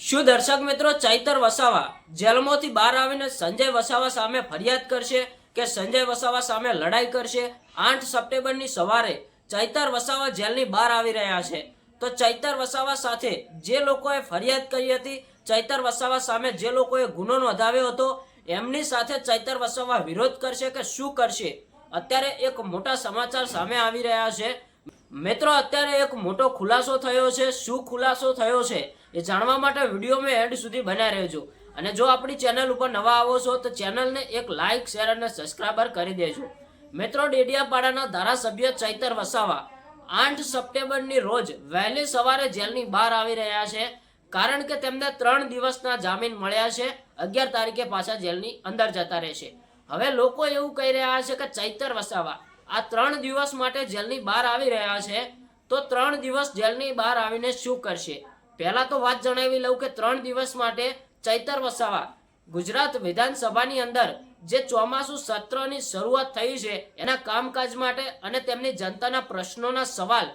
શું દર્શક મિત્રો ચૈતર વસાવા જેલમાંથી બહાર આવીને સંજય વસાવા સામે ફરિયાદ કરશે કે સંજય વસાવા સામે લડાઈ કરશે? આઠ સપ્ટેમ્બરની સવારે ચૈતર વસાવા જેલની બહાર આવી રહ્યા છે. તો ચૈતર વસાવા સાથે જે લોકોએ ફરિયાદ કરી હતી, ચૈતર વસાવા સામે જે લોકોએ ગુનો નોંધાવ્યો હતો, એમની સાથે ચૈતર વસાવા વિરોધ કરશે કે શું કરશે? અત્યારે એક મોટા સમાચાર સામે આવી રહ્યા છે. મિત્રો, અત્યારે એક મોટો ખુલાસો થયો છે. શું ખુલાસો થયો છે? એ જાણવા માટે વિડીયોમાં એન્ડ સુધી બનાવી રહેજો. અને જો આપણી ચેનલ ઉપર નવા આવો છો, તો ચેનલને એક લાઇક શેર અને સબસ્ક્રાઈબર કરી દેજો. મિત્રો, ડેડિયાપાડાના ધારાસભ્ય ચૈતર વસાવા આઠ સપ્ટેમ્બરની રોજ વહેલી સવારે જેલની બહાર આવી રહ્યા છે, કારણ કે તેમને ત્રણ દિવસના જામીન મળ્યા છે. અગિયાર તારીખે પાછા જેલની અંદર જતા રહેશે. હવે લોકો એવું કહી રહ્યા છે કે ચૈતર વસાવા આ ત્રણ દિવસ માટે જેલની બહાર આવી રહ્યા છે, તો ત્રણ દિવસ જેલની બહાર આવીને શું કરશે? પહેલા તો વાત જણાવી લઉં કે ત્રણ દિવસ માટે ચૈતર વસાવા ગુજરાત વિધાનસભાની અંદર જે ચોમાસુ સત્રની શરૂઆત થઈ છે, એના કામકાજ માટે અને તેમની જનતાના પ્રશ્નોના સવાલ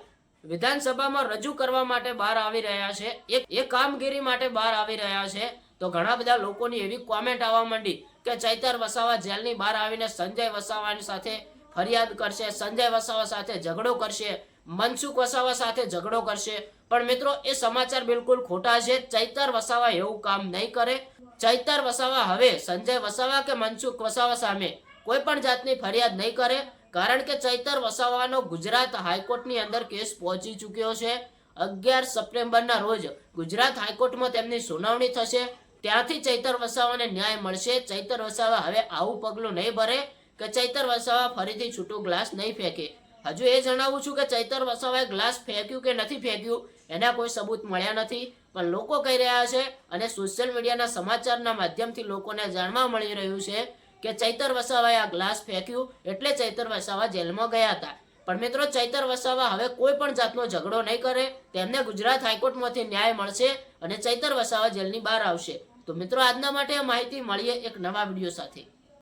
વિધાનસભામાં રજૂ કરવા માટે બહાર આવી રહ્યા છે, એક, એ કામગીરી માટે બહાર આવી રહ્યા છે, તો ઘણા બધા લોકોની એવી કોમેન્ટ આવવા માંડી કે ચૈતર વસાવા જેલની બહાર આવીને સંજય વસાવાની સાથે ફરિયાદ કરશે, સંજય વસાવા સાથે ઝઘડો કરશે, મનસુખ વસાવા સાથે ઝઘડો કરશે. પણ મિત્રો, એ સમાચાર બિલકુલ ખોટા છે. ચૈતર વસાવા એવું કામ નહીં કરે. ચૈતર વસાવા હવે સંજય વસાવા કે મનસુખ વસાવા સામે કોઈ પણ જાતની ફરિયાદ નહીં કરે, કારણ કે ચૈતર વસાવાનો ગુજરાત હાઈકોર્ટની અંદર કેસ પહોંચી ચૂક્યો છે. અગિયાર સપ્ટેમ્બરના રોજ ગુજરાત હાઈકોર્ટમાં તેમની સુનાવણી થશે. ત્યાંથી ચૈતર વસાવાને ન્યાય મળશે. ચૈતર વસાવા હવે આવું પગલું નહીં ભરે. કે ચૈતર વસાવા ફરીથી છૂટું ગ્લાસ નહીં ફેંકે. હજુ એ જણાવું છું કે ચૈતર વસાવાએ ગ્લાસ ફેંક્યું કે નથી ફેંક્યું, એના કોઈ સબૂત મળ્યા નથી. પણ લોકો કહી રહ્યા છે અને સોશિયલ મીડિયાના સમાચારના માધ્યમથી લોકોને જાણવા મળી રહ્યું છે કે ચૈતર વસાવાએ આ ગ્લાસ ફેંક્યું એટલે ચૈતર વસાવા જેલમાં ગયા હતા. પણ મિત્રો, ચૈતર વસાવા હવે કોઈ પણ જાતનો ઝઘડો નહીં કરે, તેમને ગુજરાત હાઈકોર્ટમાંથી ન્યાય મળશે અને ચૈતર વસાવા જેલની બહાર આવશે. તો મિત્રો, આજના માટે માહિતી મળીએ એક નવા વીડિયો સાથે.